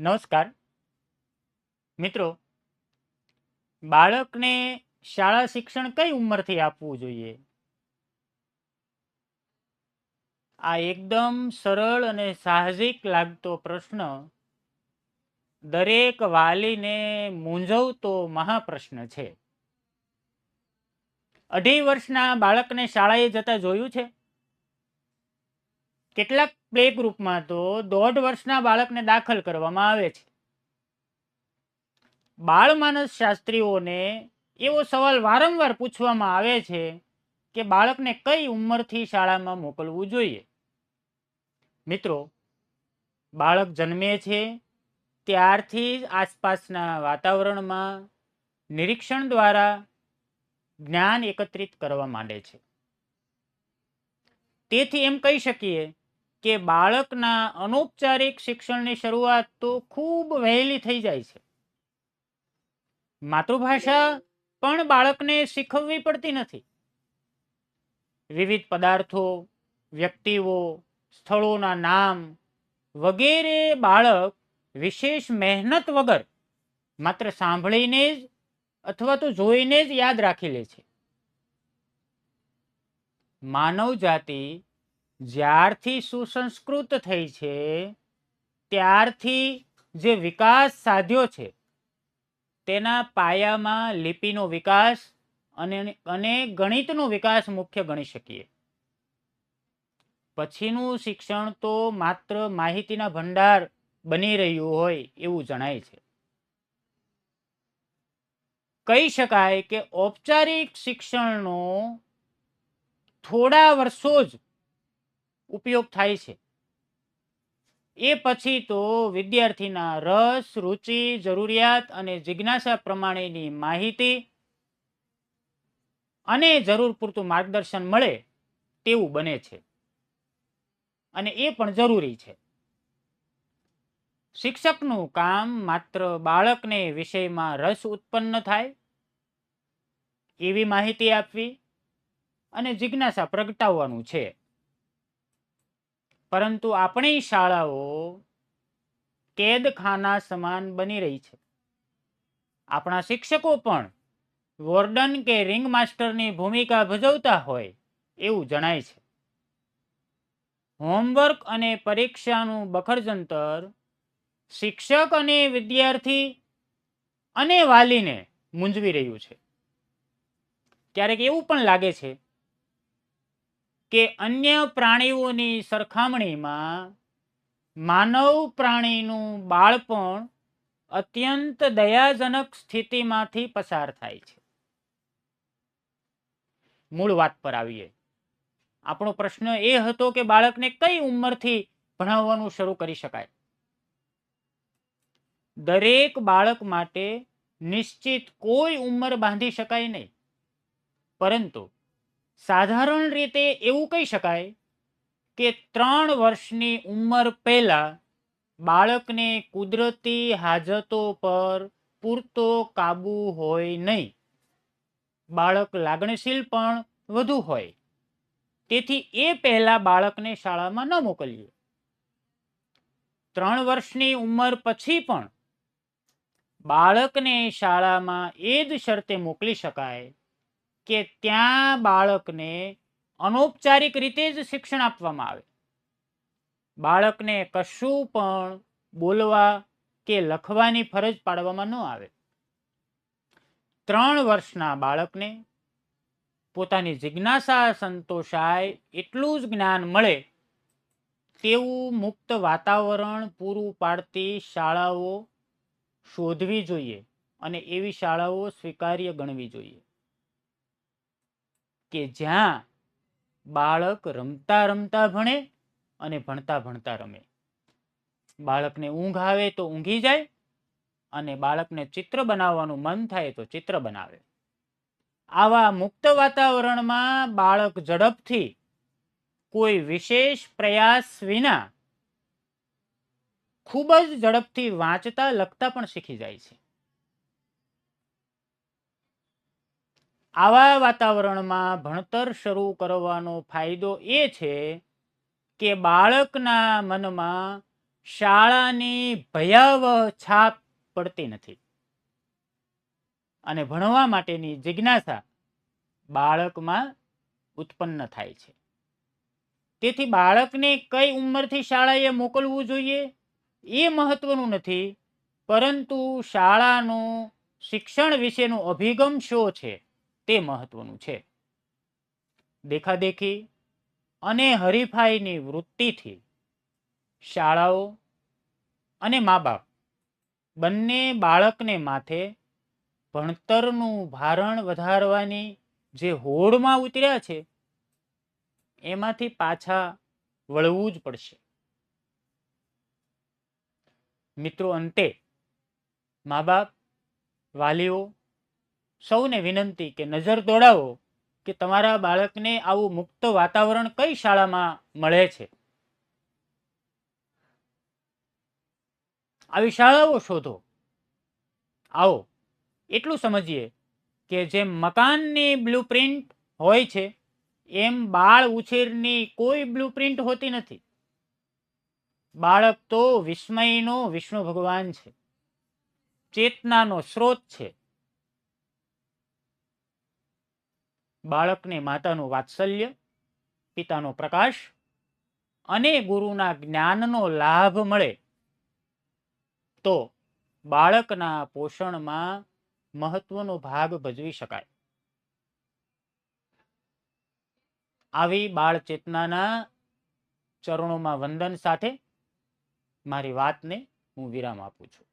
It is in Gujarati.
નમસ્કાર. મિત્રો, બાળકને શાળા શિક્ષણ કઈ ઉંમરથી આપવું જોઈએ? આ એકદમ સરળ અને સાહજિક લાગતો પ્રશ્ન દરેક વાલીને મૂંઝવતો મહાપ્રશ્ન છે. અઢી વર્ષના બાળકને શાળાએ જતા જોયું છે? કેટલાક પ્લે ગ્રુપમાં તો દોઢ વર્ષના બાળકને દાખલ કરવામાં આવે છે. બાળમાનસ શાસ્ત્રીઓને એવો સવાલ વારંવાર પૂછવામાં આવે છે કે બાળકને કઈ ઉંમરથી શાળામાં મોકલવું જોઈએ? મિત્રો, બાળક જન્મે છે ત્યારથી જ આસપાસના વાતાવરણમાં નિરીક્ષણ દ્વારા જ્ઞાન એકત્રિત કરવા માંડે છે. તેથી એમ કહી શકીએ કે બાળકના અનૌપચારિક શિક્ષણની શરૂઆત તો ખૂબ વહેલી થઈ જાય છે. માતૃભાષા પણ બાળકને શીખવવી પડતી નથી. વિવિધ પદાર્થો, વ્યક્તિઓ, સ્થળોના નામ વગેરે બાળક વિશેષ મહેનત વગર માત્ર સાંભળીને જ અથવા તો જોઈને જ યાદ રાખી લે છે. માનવ જાતિ જ્યારથી સુસંસ્કૃત થઈ છે, ત્યારથી જે વિકાસ સાધ્યો છે, તેના પાયામાં લિપિનો વિકાસ અને અને ગણિતનો વિકાસ મુખ્ય ગણી શકીએ. પછીનું શિક્ષણ તો માત્ર માહિતીના ભંડાર બની રહ્યું હોય એવું જણાય છે. કહી શકાય કે ઔપચારિક શિક્ષણનો થોડા વર્ષો જ ઉપયોગ થાય છે. એ પછી તો વિદ્યાર્થીના રસ, રુચિ, જરૂરિયાત અને જિજ્ઞાસા પ્રમાણેની માહિતી અને જરૂર પૂરતું માર્ગદર્શન મળે તેવું બને છે. અને એ પણ જરૂરી છે. શિક્ષકનું કામ માત્ર બાળકને વિષયમાં રસ ઉત્પન્ન થાય એવી માહિતી આપવી અને જિજ્ઞાસા પ્રગટાવવાનું છે. પરંતુ આપણી શાળાઓ કેદખાના સમાન બની રહી છે. આપણા શિક્ષકો પણ વોર્ડન કે રિંગ માસ્ટરની ભૂમિકા ભજવતા હોય એવું જણાય છે. હોમવર્ક અને પરીક્ષાનું બખરજંતર શિક્ષક અને વિદ્યાર્થી અને વાલીને મૂંઝવી રહ્યું છે. ક્યારેક એવું પણ લાગે છે કે અન્ય પ્રાણીઓની સરખામણીમાં માનવ પ્રાણીનું બાળપણ અત્યંત દયાજનક સ્થિતિમાંથી પસાર થાય છે. મૂળ વાત પર આવીએ. આપણો પ્રશ્ન એ હતો કે બાળકને કઈ ઉંમરથી ભણાવવાનું શરૂ કરી શકાય? દરેક બાળક માટે નિશ્ચિત કોઈ ઉંમર બાંધી શકાય નહીં. પરંતુ સાધારણ રીતે એવું કહી શકાય કે ત્રણ વર્ષની ઉંમર પહેલા બાળકને કુદરતી હાજતો પર પૂરતો કાબુ હોય નહીં. બાળક લાગણીશીલ પણ વધુ હોય. તેથી એ પહેલા બાળકને શાળામાં ન મોકલીએ. ત્રણ વર્ષની ઉંમર પછી પણ બાળકને શાળામાં એ જ શરતે મોકલી શકાય કે ત્યાં બાળકને અનૌપચારિક રીતે જ શિક્ષણ આપવામાં આવે. બાળકને કશું પણ બોલવા કે લખવાની ફરજ પાડવામાં ન આવે. ત્રણ વર્ષના બાળકને પોતાની જિજ્ઞાસા સંતોષાય એટલું જ જ્ઞાન મળે તેવું મુક્ત વાતાવરણ પૂરું પાડતી શાળાઓ શોધવી જોઈએ અને એવી શાળાઓ સ્વીકાર્ય ગણવી જોઈએ. કે જ્યાં બાળક રમતા રમતા ભણે અને ભણતા ભણતા રમે. બાળકને ઊંઘ આવે તો ઊંઘી જાય અને બાળકને ચિત્ર બનાવવાનું મન થાય તો ચિત્ર બનાવે. આવા મુક્ત વાતાવરણમાં બાળક ઝડપથી કોઈ વિશેષ પ્રયાસ વિના ખૂબ જ ઝડપથી વાંચતા, લખતા પણ શીખી જાય છે. આવા વાતાવરણમાં ભણતર શરૂ કરવાનો ફાયદો એ છે કે બાળકના મનમાં શાળાની ભયાવહ છાપ પડતી નથી. અને ભણવા માટેની જિજ્ઞાસા બાળકમાં ઉત્પન્ન થાય છે. તેથી બાળકને કઈ ઉંમરથી શાળાએ મોકલવું જોઈએ એ મહત્વનું નથી, પરંતુ શાળાનો શિક્ષણ વિશેનો અભિગમ શો છે? તે મહત્વનું છે. દેખાદેખી અને હરીફાઈની વૃત્તિથી શાળાઓ અને મા બાપ બંને બાળકને માથે ભણતરનું ભારણ વધારવાની જે હોડમાં ઉતર્યા છે, એમાંથી પાછા વળવું જ પડશે. મિત્રો, અંતે મા બાપ વાલીઓ સૌને વિનંતી કે નજર દોડાવો કે તમારા બાળકને આવું મુક્ત વાતાવરણ કઈ શાળામાં મળે છે. આવી શાળાઓ શોધો. આવો, એટલું સમજીએ કે જેમ મકાનની બ્લુપ્રિન્ટ હોય છે, એમ બાળ ઉછેરની કોઈ બ્લુપ્રિન્ટ હોતી નથી. બાળક તો વિસ્મયનો વિષ્ણુ ભગવાન છે. ચેતનાનો સ્ત્રોત છે. બાળકને માતાનું વાત્સલ્ય, પિતાનો પ્રકાશ અને ગુરુના જ્ઞાનનો લાભ મળે. તો બાળકના પોષણમાં મહત્વનો ભાગ ભજવી શકાય. આવી બાળ ચેતનાના ચરણોમાં વંદન સાથે મારી વાતને હું વિરામ આપું છું.